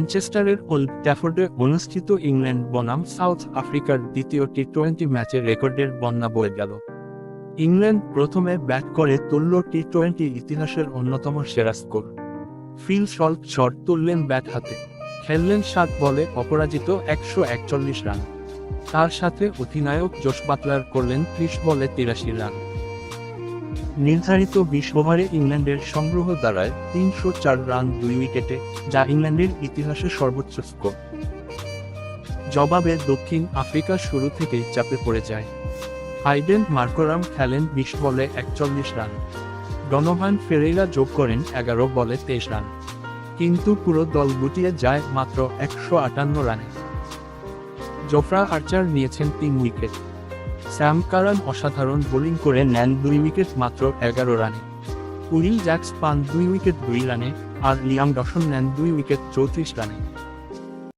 ম্যানচেস্টারের old ট্যাফোর্ডে অনুষ্ঠিত England বনাম south আফ্রিকার দ্বিতীয় টি টোয়েন্টি ম্যাচের রেকর্ডের বন্যা বয়ে গেল। ইংল্যান্ড প্রথমে ব্যাট করে তুলল টি টোয়েন্টি ইতিহাসের অন্যতম সেরা স্কোর। ফিল সল্ট শট তুললেন ব্যাট হাতে। খেললেন সাত বলে অপরাজিত একশো একচল্লিশ রান। তার সাথে অধিনায়ক জোশ বাটলার করলেন ত্রিশ বলে তিরাশি রান। নির্ধারিত বিশ ওভারে ইংল্যান্ডের সংগ্রহ দাঁড়ায় তিনশো চার রান, দুই উইকেটে, যা ইংল্যান্ডের ইতিহাসে সর্বোচ্চ স্কোর। জবাবে দক্ষিণ আফ্রিকা শুরু থেকেই চাপে পড়ে যায়। হাইডেন মার্কোরাম খেলেন বিশ বলে একচল্লিশ রান। ডনোভান ফেরেইরা যোগ করেন এগারো বলে তেইশ রান। কিন্তু পুরো দল গুটিয়ে যায় মাত্র একশো আটান্ন রানে। জোফরা আর্চার নিয়েছেন তিন উইকেট। স্যাম কারান অসাধারণ বোলিং করে নেন দুই উইকেট মাত্র এগারো রানে। উইল জ্যাক্স পান দুই উইকেট দুই রানে, আর লিয়াম ডসন নেন দুই উইকেট চৌত্রিশ রানে।